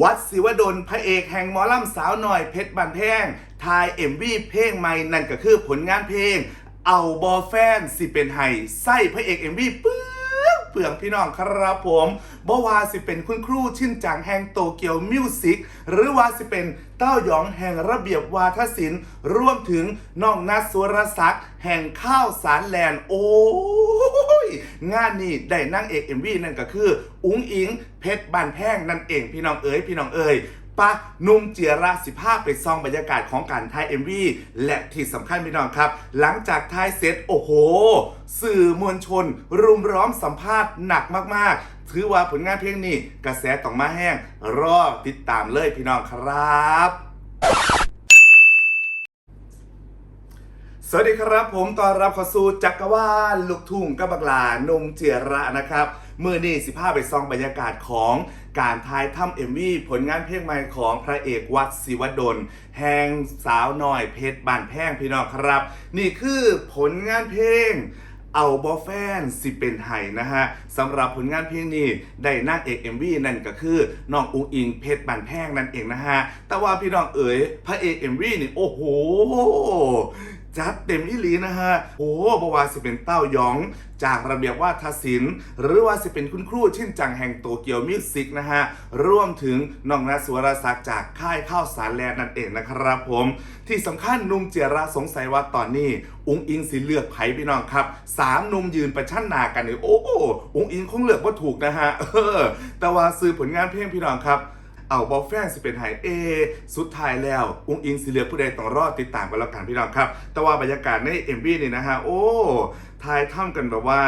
วัดศิวดลพระเอกแห่งหมอลำสาวหน่อยเพชรบันแพงทายเอ็มวีเพลงใหม่นั่นก็คือผลงานเพลง เอาบอแฟนสิเป็นไห้ไส้พระเอกเอ็มวีปื้อเปลืองพี่น้องครับผมบ่ว่าสิเป็นคุณครูชินจังแห่งโตเกียวมิวสิกหรือว่าสิเป็นเต้าหยองแห่งระเบียบวาทศิลป์รวมถึงน้องนัทสุรศักดิ์แห่งข้าวสารแลนด์โอ้ งานนี้ได้นั่งเอกเอ็มวีนั่นก็คือ อุ้งอิง เพชรบานแพงนั่นเองพี่น้องเอ๋ยพี่น้องเอ๋ยปะนุ่มเจียระสิภาพไปซองบรรยากาศของการถ่าย MV และที่สำคัญพี่น้องครับ หลังจากถ่ายเสร็จโอ้โห สื่อมวลชน รุมร้อมสัมภาษณ์หนักมากๆ ถือว่าผลงานเพลงนี้ กระแสต้องมาแห้ง รอติดตามเลยพี่น้องครับ สวัสดีครับ ผมตอนรับเข้าสู่จักรวาลลูกทุ่งกับบักลานมเจียระนะครับเมื่อนี่สิพาไปซองบรรยากาศของการทายถ้ำเอ็มวีผลงานเพลงใหม่ของพระเอกวัดศิวดล แห่งสาวน้อยเพชรบานแพงพี่น้องครับ นี่คือผลงานเพลงเอาบอแฟนสิเป็นไห้นะฮะสำหรับผลงานเพลงนี้ได้นางเอก MV นั่นก็คือน้องอุงอิงเพชรบานแพงนั่นเองนะฮะแต่ว่าพี่น้องเอ๋ยพระเอก MV นี่โอ้โห จัดเต็มอีหลีนะฮะโอ้บว่าสิเป็นเต้ายอง จากระเบียบว่าทศิลป์หรือว่าสิเป็นคุณครูชินจังแห่งโตเกียวมิวสิกนะฮะร่วมถึงน้องนัสุวรศักดิ์จากค่ายข้าวสารแลนนั่นเองนะครับผม ที่สำคัญนุ่มเจระสงสัยว่าตอนนี้อุ้งอิงสิเลือกไผ่พี่น้องครับสามนุ่มยืนประชันหนากันนี่โอ้โหอุ้งอิงคงเลือกว่าถูกนะฮะเออแต่ว่าซื้อผลงานเพลงพี่น้องครับ เอาบอลแฟนสิเป็นไฮเอ สุดท้ายแล้ว อุ้งอิงสิเลือผู้ใดต้องรอดติดตามกันแล้วกันพี่น้องครับ แต่ว่าบรรยากาศในเอมวีนี่นะฮะ โอ้ทายถ้ำกันแบบว่า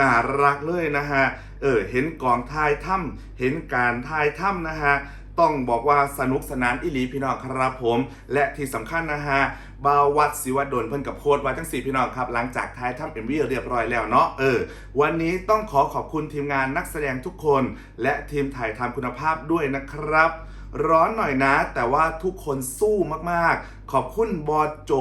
น่ารักเลยนะฮะ เออ เห็นกองทายถ้ำเห็นการทายถ้ำนะฮะ ต้องบอกว่าสนุกสนานอิลีพี่น้องครับผม และที่สำคัญนะฮะบาววัดศิวดลเพิ่นกับโคดไว้ทั้งสี่พี่น้องครับ หลังจากท้ายทำเอ็มวีเรียบร้อยแล้วเนาะเออ วันนี้ต้องขอขอบคุณทีมงานนักแสดงทุกคน และทีมถ่ายทำคุณภาพด้วยนะครับ ร้อนหน่อยนะ แต่ว่าทุกคนสู้มากๆ ขอบคุณบอโจ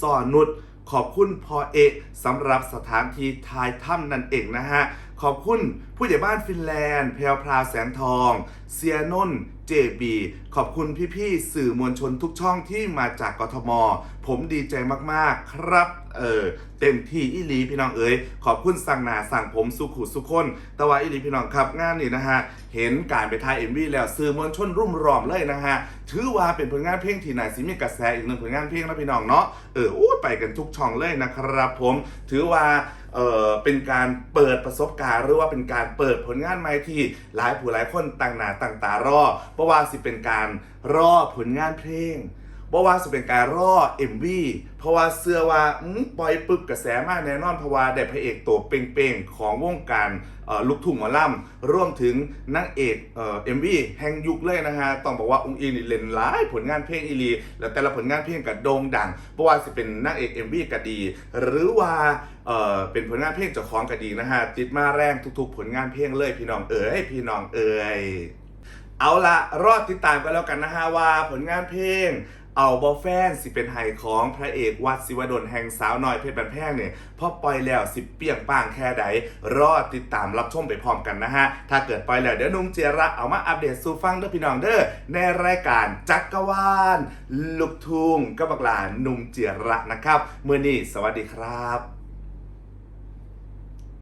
ซอนุชขอบคุณพอเอะสำหรับสถานที่ถ่ายถ้ำนั่นเองนะฮะขอบคุณผู้ใหญ่บ้านฟินแลนด์ แพรวพราวแสงทอง เซียนน์เจบีขอบคุณพี่ๆสื่อมวลชนทุกช่องที่มาจากกทม ผมดีใจมากๆครับ เออเต็มที่อีลีพี่น้องเอ๋ยขอบคุณสั่งหนาสั่งผมสุขุสุขคนต่ว่าอีลีพี่น้องครับงานนี้นะฮะ เห็นการไปถ่ายเอ็มวีแล้วสื่อมวลชนรุ่มรอมเลยนะฮะ ถือว่าเป็นผลงานเพลงที่ไหนสิมีกระแสอีกหนึ่งผลงานเพลงนะพี่น้องเนาะเอออู้ไปกันทุกช่องเลยนะครับผม ถือว่า เออเป็นการเปิดประสบการณ์หรือว่าเป็นการเปิดผลงานใหม่ที่หลายผู้หลายคนต่างหน้าต่างตารอเพราะว่าสิเป็นการรอผลงานเพลง เพราะว่าสิเป็นการรอ MV เพราะว่าเสื้อว่าปล่อยปึ๊บกระแสมากแน่นอนเพราะว่าได้พระเอกตัวเป่งๆ ของวงการลูกทุ่งหมอลำร่วมถึงนางเอกเอ่อ MV แห่งยุคเลยนะฮะต้องบอกว่าองค์อินเล่นหลายผลงานเพลงอีลี แล้วแต่ละผลงานเพลงก็โด่งดังเพราะว่าสิเป็นนางเอก MV ก็ดี หรือว่าเเป็นผลงานเพลงเจ้าของก็ดีนะฮะติดมาแรงทุกๆ ผลงานเพลงเลยพี่น้องเอ๋ยพี่น้องเอ๋ยเอาละรอดติดตามกันแล้วกันนะฮะว่าผลงานเพลง เอาบอแฟนสิเป็นไห้ของพระเอกวัดศิวดลแห่งสาวน้อยเพชรบันแพงเนี่ยพอปล่อยแล้วสิเปียงป้างแค่ใด รอดติดตามรับชมไปพร้อมกันนะฮะ ถ้าเกิดปล่อยแล้วเดี๋ยวนุ่งเจระเอามาอัปเดตสู่ฟังเด้อพี่น้องเด้อในรายการจักรวาลลูกทุ่งกับบักลานนุ่งเจระนะครับเมื่อนี้สวัสดีครับ